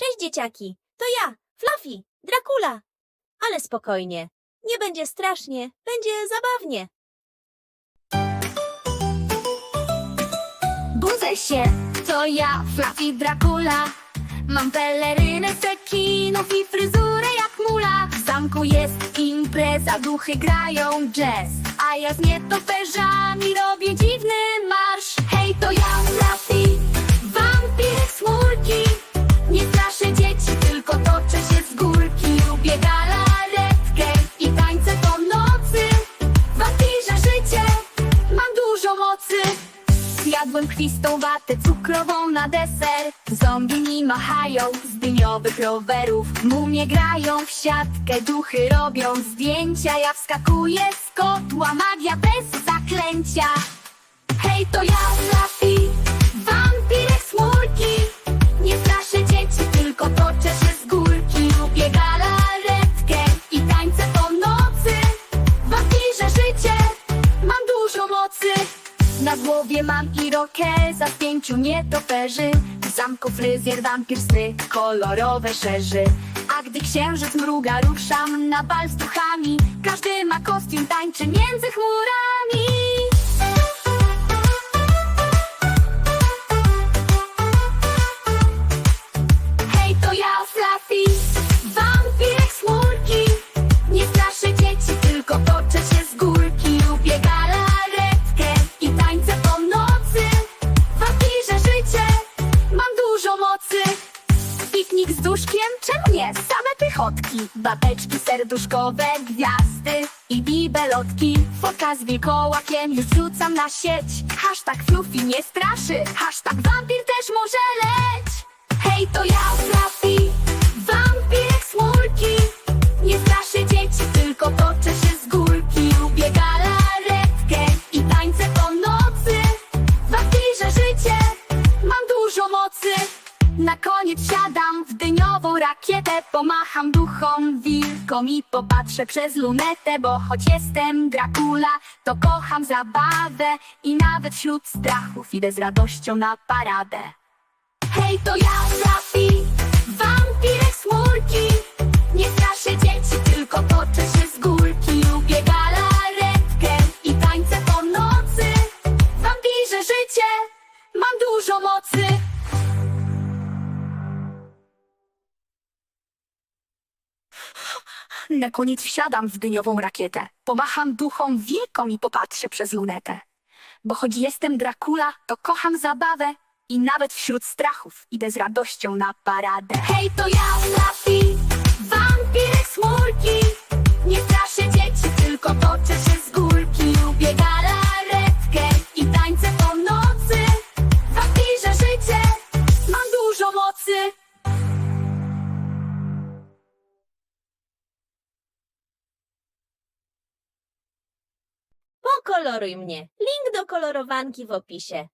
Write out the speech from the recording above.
Cześć dzieciaki, to ja, Fluffy, Dracula. Ale spokojnie, nie będzie strasznie, będzie zabawnie. Budzę się, to ja, Fluffy Dracula. Mam pelerynę z i fryzurę jak mula. W zamku jest impreza, duchy grają jazz. A ja z nietoperzami robię dziwny marsz Zjadłem kwistą watę cukrową na deser. Zombie mi machają z dyniowych rowerów. Mumie grają w siatkę, duchy robią zdjęcia. Ja wskakuję z kotła, magia bez zaklęcia mam irokeza z pięciu nietoperzy W zamku fryzjer, wampir, sny, kolorowe szerzy. A gdy księżyc mruga, ruszam na bal z duchami. Każdy ma kostium, tańczy między chmurami Piknik z duszkiem? Czemu nie? Same pychotki Babeczki serduszkowe, gwiazdy i bibelotki Fotka z wilkołakiem już rzucam na sieć Hashtag Fluffy nie straszy Hashtag wampir też może leć Hej, to ja, Fluffy rakietę Pomacham duchom, wilkom i popatrzę przez lunetę Bo choć jestem Dracula, to kocham zabawę I nawet wśród strachów idę z radością na paradę. Hej, to ja, Na koniec wsiadam w dyniową rakietę. Pomacham duchom wilkom i popatrzę przez lunetę. Bo choć jestem Dracula, to kocham zabawę i nawet wśród strachów idę z radością na paradę. Hej, to ja, Fluffy, Pokoloruj mnie. Link do kolorowanki w opisie.